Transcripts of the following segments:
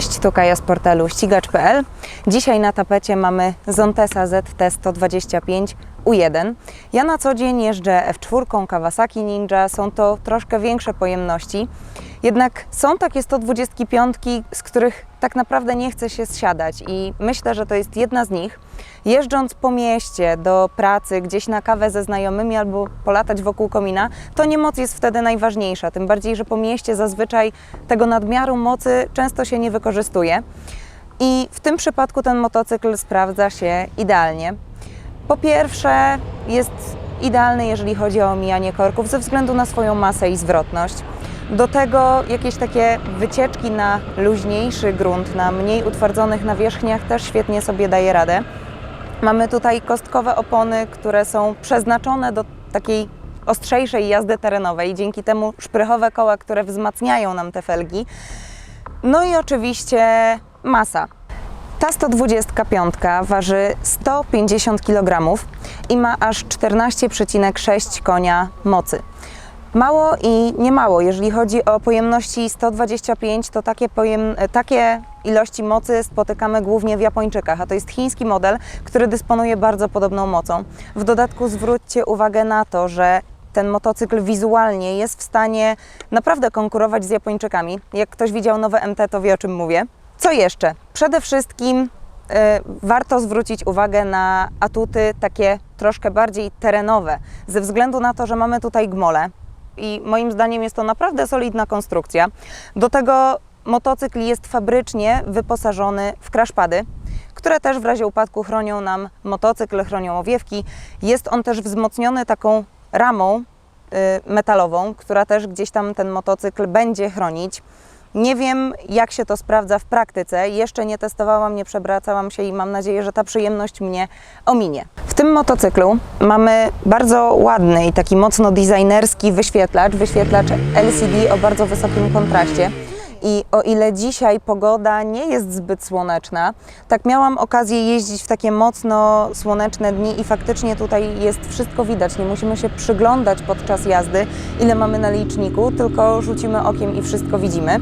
Cześć, tu Kaja z portalu ścigacz.pl. Dzisiaj na tapecie mamy Zontesa ZT 125 U1. Ja na co dzień jeżdżę F4 Kawasaki Ninja, są to troszkę większe pojemności. Jednak są takie 125, z których tak naprawdę nie chce się zsiadać i myślę, że to jest jedna z nich. Jeżdżąc po mieście do pracy, gdzieś na kawę ze znajomymi albo polatać wokół komina, to nie moc jest wtedy najważniejsza. Tym bardziej, że po mieście zazwyczaj tego nadmiaru mocy często się nie wykorzystuje. I w tym przypadku ten motocykl sprawdza się idealnie. Po pierwsze, jest idealny, jeżeli chodzi o omijanie korków, ze względu na swoją masę i zwrotność. Do tego jakieś takie wycieczki na luźniejszy grunt, na mniej utwardzonych nawierzchniach też świetnie sobie daje radę. Mamy tutaj kostkowe opony, które są przeznaczone do takiej ostrzejszej jazdy terenowej, dzięki temu szprychowe koła, które wzmacniają nam te felgi. No i oczywiście masa. Ta 125 waży 150 kg i ma aż 14,6 konia mocy. Mało i nie mało. Jeżeli chodzi o pojemności 125, to takie, pojem, takie ilości mocy spotykamy głównie w Japończykach, a to jest chiński model, który dysponuje bardzo podobną mocą. W dodatku zwróćcie uwagę na to, że ten motocykl wizualnie jest w stanie naprawdę konkurować z Japończykami. Jak ktoś widział nowe MT, to wie o czym mówię. Co jeszcze? Przede wszystkim y, warto zwrócić uwagę na atuty takie troszkę bardziej terenowe, ze względu na to, że mamy tutaj gmole i moim zdaniem jest to naprawdę solidna konstrukcja. Do tego motocykl jest fabrycznie wyposażony w crashpady, które też w razie upadku chronią nam motocykl, chronią owiewki. Jest on też wzmocniony taką ramą y, metalową, która też gdzieś tam ten motocykl będzie chronić. Nie wiem, jak się to sprawdza w praktyce. Jeszcze nie testowałam, nie przebracałam się i mam nadzieję, że ta przyjemność mnie ominie. W tym motocyklu mamy bardzo ładny i taki mocno designerski wyświetlacz, wyświetlacz LCD o bardzo wysokim kontraście. I o ile dzisiaj pogoda nie jest zbyt słoneczna, tak miałam okazję jeździć w takie mocno słoneczne dni i faktycznie tutaj jest wszystko widać. Nie musimy się przyglądać podczas jazdy, ile mamy na liczniku, tylko rzucimy okiem i wszystko widzimy.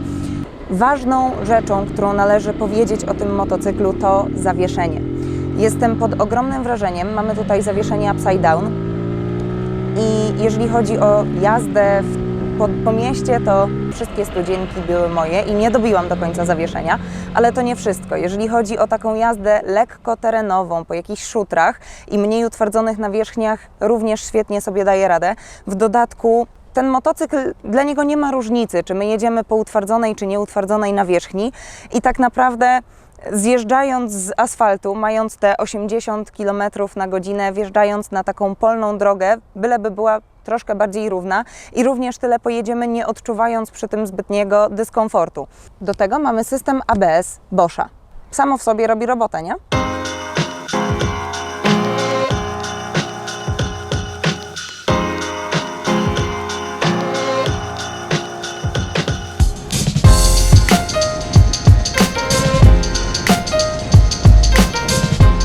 Ważną rzeczą, którą należy powiedzieć o tym motocyklu, to zawieszenie. Jestem pod ogromnym wrażeniem. Mamy tutaj zawieszenie upside down. I jeżeli chodzi o jazdę w po, po mieście to wszystkie studzienki były moje i nie dobiłam do końca zawieszenia, ale to nie wszystko. Jeżeli chodzi o taką jazdę lekko terenową, po jakichś szutrach i mniej utwardzonych nawierzchniach, również świetnie sobie daje radę. W dodatku ten motocykl, dla niego nie ma różnicy, czy my jedziemy po utwardzonej czy nieutwardzonej nawierzchni i tak naprawdę zjeżdżając z asfaltu, mając te 80 km na godzinę, wjeżdżając na taką polną drogę, byleby była troszkę bardziej równa i również tyle pojedziemy, nie odczuwając przy tym zbytniego dyskomfortu. Do tego mamy system ABS Boscha. Samo w sobie robi robotę, nie?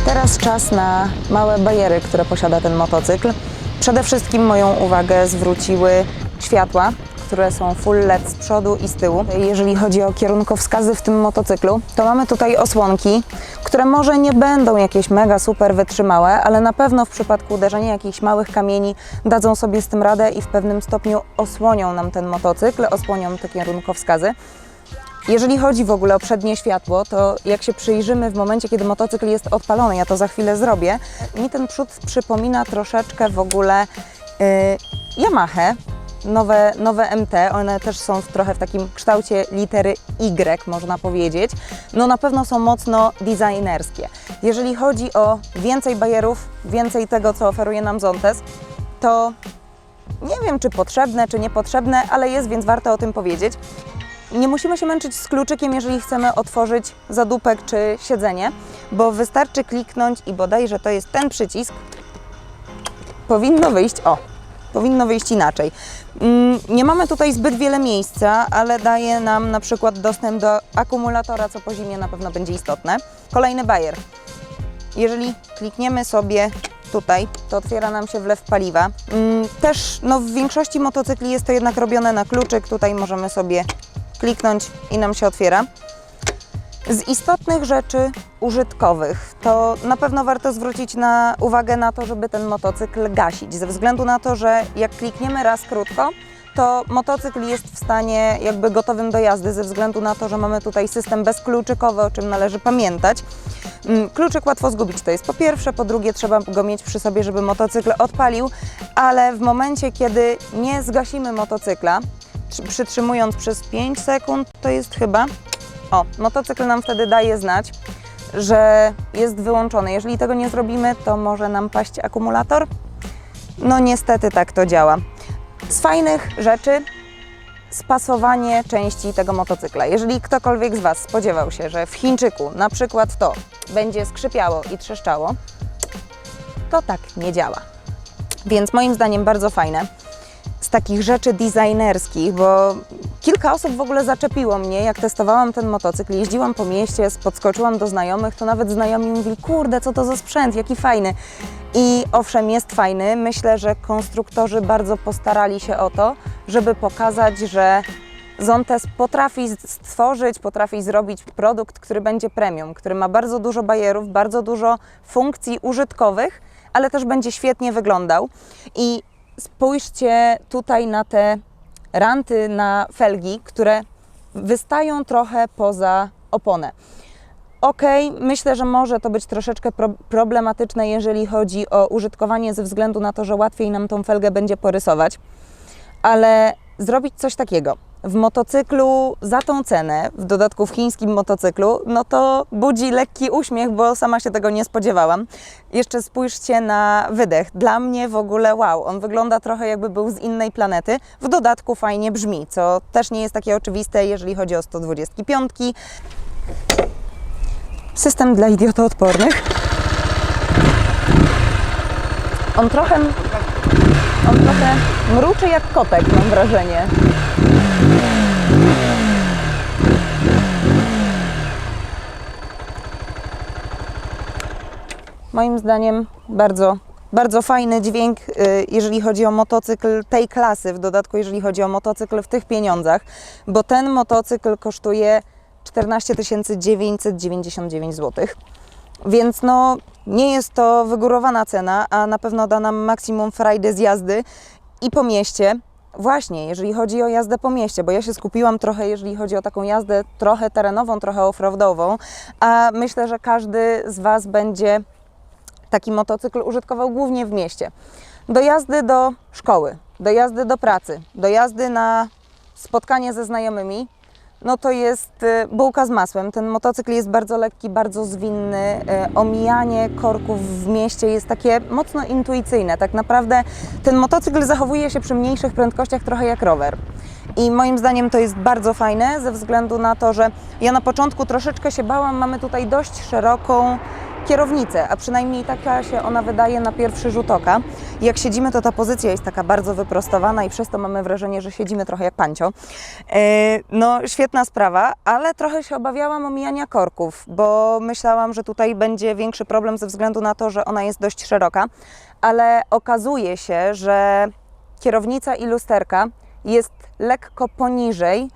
Teraz czas na małe bariery, które posiada ten motocykl. Przede wszystkim moją uwagę zwróciły światła, które są full LED z przodu i z tyłu. Jeżeli chodzi o kierunkowskazy w tym motocyklu, to mamy tutaj osłonki, które może nie będą jakieś mega super wytrzymałe, ale na pewno w przypadku uderzenia jakichś małych kamieni dadzą sobie z tym radę i w pewnym stopniu osłonią nam ten motocykl, osłonią te kierunkowskazy. Jeżeli chodzi w ogóle o przednie światło, to jak się przyjrzymy w momencie, kiedy motocykl jest odpalony, ja to za chwilę zrobię, mi ten przód przypomina troszeczkę w ogóle yy, Yamaha, nowe, nowe MT, one też są w, trochę w takim kształcie litery Y, można powiedzieć. No na pewno są mocno designerskie. Jeżeli chodzi o więcej bajerów, więcej tego, co oferuje nam Zontes, to nie wiem, czy potrzebne, czy niepotrzebne, ale jest, więc warto o tym powiedzieć. Nie musimy się męczyć z kluczykiem, jeżeli chcemy otworzyć zadupek czy siedzenie, bo wystarczy kliknąć i bodajże to jest ten przycisk. Powinno wyjść, o, powinno wyjść inaczej. Mm, Nie mamy tutaj zbyt wiele miejsca, ale daje nam na przykład dostęp do akumulatora, co po zimie na pewno będzie istotne. Kolejny bajer. Jeżeli klikniemy sobie tutaj, to otwiera nam się wlew paliwa. Mm, Też no, w większości motocykli jest to jednak robione na kluczyk. Tutaj możemy sobie kliknąć i nam się otwiera. Z istotnych rzeczy użytkowych to na pewno warto zwrócić na uwagę na to, żeby ten motocykl gasić, ze względu na to, że jak klikniemy raz krótko, to motocykl jest w stanie jakby gotowym do jazdy, ze względu na to, że mamy tutaj system bezkluczykowy, o czym należy pamiętać. Mm, Kluczyk łatwo zgubić, to jest po pierwsze, po drugie trzeba go mieć przy sobie, żeby motocykl odpalił, ale w momencie, kiedy nie zgasimy motocykla, przytrzymując przez 5 sekund, to jest chyba o, motocykl nam wtedy daje znać, że jest wyłączony. Jeżeli tego nie zrobimy, to może nam paść akumulator. No niestety tak to działa. Z fajnych rzeczy spasowanie części tego motocykla. Jeżeli ktokolwiek z Was spodziewał się, że w Chińczyku na przykład to będzie skrzypiało i trzeszczało, to tak nie działa. Więc moim zdaniem bardzo fajne takich rzeczy designerskich, bo kilka osób w ogóle zaczepiło mnie, jak testowałam ten motocykl, jeździłam po mieście, podskoczyłam do znajomych, to nawet znajomi mówili, kurde, co to za sprzęt, jaki fajny. I owszem, jest fajny. Myślę, że konstruktorzy bardzo postarali się o to, żeby pokazać, że Zontes potrafi stworzyć, potrafi zrobić produkt, który będzie premium, który ma bardzo dużo bajerów, bardzo dużo funkcji użytkowych, ale też będzie świetnie wyglądał. I spójrzcie tutaj na te ranty na felgi, które wystają trochę poza oponę. Okej, myślę, że może to być troszeczkę pro problematyczne, jeżeli chodzi o użytkowanie, ze względu na to, że łatwiej nam tą felgę będzie porysować, ale zrobić coś takiego w motocyklu za tą cenę, w dodatku w chińskim motocyklu, no to budzi lekki uśmiech, bo sama się tego nie spodziewałam. Jeszcze spójrzcie na wydech. Dla mnie w ogóle wow, on wygląda trochę jakby był z innej planety. W dodatku fajnie brzmi, co też nie jest takie oczywiste, jeżeli chodzi o 125. System dla idiotoodpornych. On trochę, on trochę mruczy jak kotek, mam wrażenie. Moim zdaniem bardzo, bardzo fajny dźwięk, y, jeżeli chodzi o motocykl tej klasy, w dodatku jeżeli chodzi o motocykl w tych pieniądzach, bo ten motocykl kosztuje 14 999 zł. Więc no, nie jest to wygórowana cena, a na pewno da nam maksimum frajdy z jazdy i po mieście. Właśnie, jeżeli chodzi o jazdę po mieście, bo ja się skupiłam trochę, jeżeli chodzi o taką jazdę trochę terenową, trochę offroadową, a myślę, że każdy z Was będzie taki motocykl użytkował głównie w mieście. Do jazdy do szkoły, do jazdy do pracy, do jazdy na spotkanie ze znajomymi, no to jest y, bułka z masłem. Ten motocykl jest bardzo lekki, bardzo zwinny. y, Omijanie korków w mieście jest takie mocno intuicyjne. Tak naprawdę ten motocykl zachowuje się przy mniejszych prędkościach trochę jak rower. I moim zdaniem to jest bardzo fajne ze względu na to, że ja na początku troszeczkę się bałam. Mamy tutaj dość szeroką kierownicę, a przynajmniej taka się ona wydaje na pierwszy rzut oka. Jak siedzimy, to ta pozycja jest taka bardzo wyprostowana i przez to mamy wrażenie, że siedzimy trochę jak pancio. E, No, świetna sprawa, ale trochę się obawiałam omijania korków, bo myślałam, że tutaj będzie większy problem ze względu na to, że ona jest dość szeroka, ale okazuje się, że kierownica i lusterka jest lekko poniżej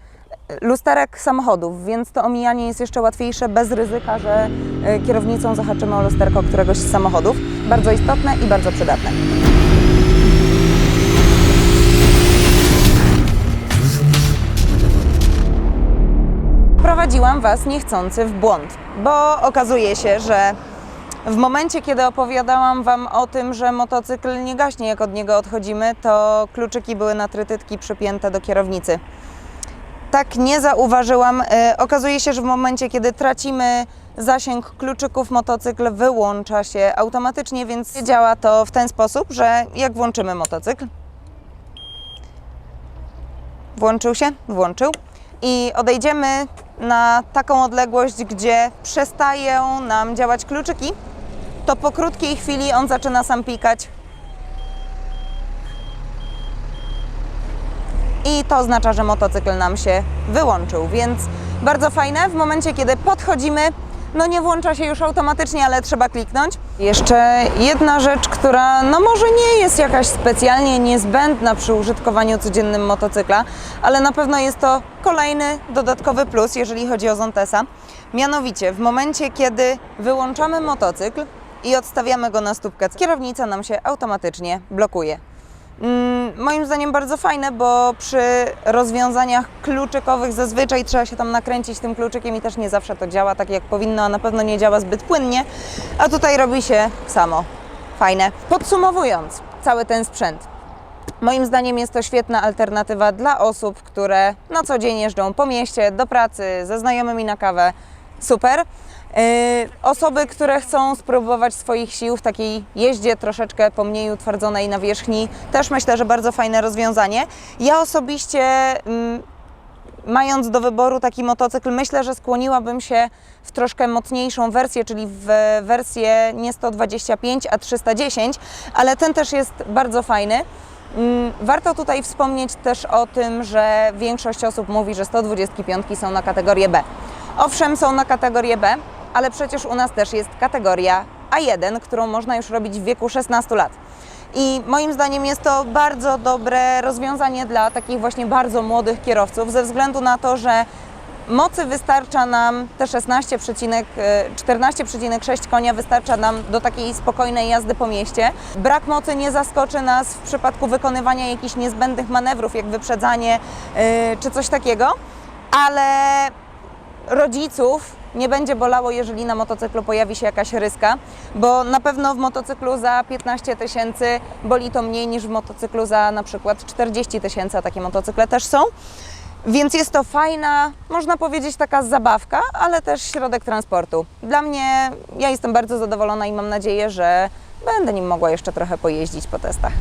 lusterek samochodów, więc to omijanie jest jeszcze łatwiejsze bez ryzyka, że e, kierownicą zahaczymy o lusterko któregoś z samochodów. Bardzo istotne i bardzo przydatne. Prowadziłam Was niechcący w błąd, bo okazuje się, że w momencie, kiedy opowiadałam Wam o tym, że motocykl nie gaśnie, jak od niego odchodzimy, to kluczyki były na trytytki przypięte do kierownicy tak nie zauważyłam. E, Okazuje się, że w momencie, kiedy tracimy zasięg kluczyków, motocykl wyłącza się automatycznie, więc działa to w ten sposób, że jak włączymy motocykl, włączył się, włączył i odejdziemy na taką odległość, gdzie przestają nam działać kluczyki, to po krótkiej chwili on zaczyna sam pikać i to oznacza, że motocykl nam się wyłączył, więc bardzo fajne. W momencie, kiedy podchodzimy, no nie włącza się już automatycznie, ale trzeba kliknąć. Jeszcze jedna rzecz, która no może nie jest jakaś specjalnie niezbędna przy użytkowaniu codziennym motocykla, ale na pewno jest to kolejny dodatkowy plus, jeżeli chodzi o Zontesa. Mianowicie, w momencie, kiedy wyłączamy motocykl i odstawiamy go na stópkę, kierownica nam się automatycznie blokuje. Mm, Moim zdaniem bardzo fajne, bo przy rozwiązaniach kluczykowych zazwyczaj trzeba się tam nakręcić tym kluczykiem i też nie zawsze to działa tak jak powinno, a na pewno nie działa zbyt płynnie, a tutaj robi się samo. Fajne. Podsumowując cały ten sprzęt. Moim zdaniem jest to świetna alternatywa dla osób, które na co dzień jeżdżą po mieście, do pracy, ze znajomymi na kawę. Super. Yy, Osoby, które chcą spróbować swoich sił w takiej jeździe troszeczkę po mniej utwardzonej nawierzchni, też myślę, że bardzo fajne rozwiązanie. Ja osobiście, mm, mając do wyboru taki motocykl, myślę, że skłoniłabym się w troszkę mocniejszą wersję, czyli w wersję nie 125, a 310, ale ten też jest bardzo fajny. Mm, Warto tutaj wspomnieć też o tym, że większość osób mówi, że 125 są na kategorię B. Owszem, są na kategorię B, ale przecież u nas też jest kategoria A1, którą można już robić w wieku 16 lat. I moim zdaniem jest to bardzo dobre rozwiązanie dla takich właśnie bardzo młodych kierowców, ze względu na to, że mocy wystarcza nam te 16,, e, 14,6 konia wystarcza nam do takiej spokojnej jazdy po mieście. Brak mocy nie zaskoczy nas w przypadku wykonywania jakichś niezbędnych manewrów, jak wyprzedzanie e, czy coś takiego, ale rodziców nie będzie bolało, jeżeli na motocyklu pojawi się jakaś ryska, bo na pewno w motocyklu za 15 tysięcy boli to mniej niż w motocyklu za na przykład 40 tysięcy, a takie motocykle też są. Więc jest to fajna, można powiedzieć taka zabawka, ale też środek transportu. Dla mnie, ja jestem bardzo zadowolona i mam nadzieję, że będę nim mogła jeszcze trochę pojeździć po testach.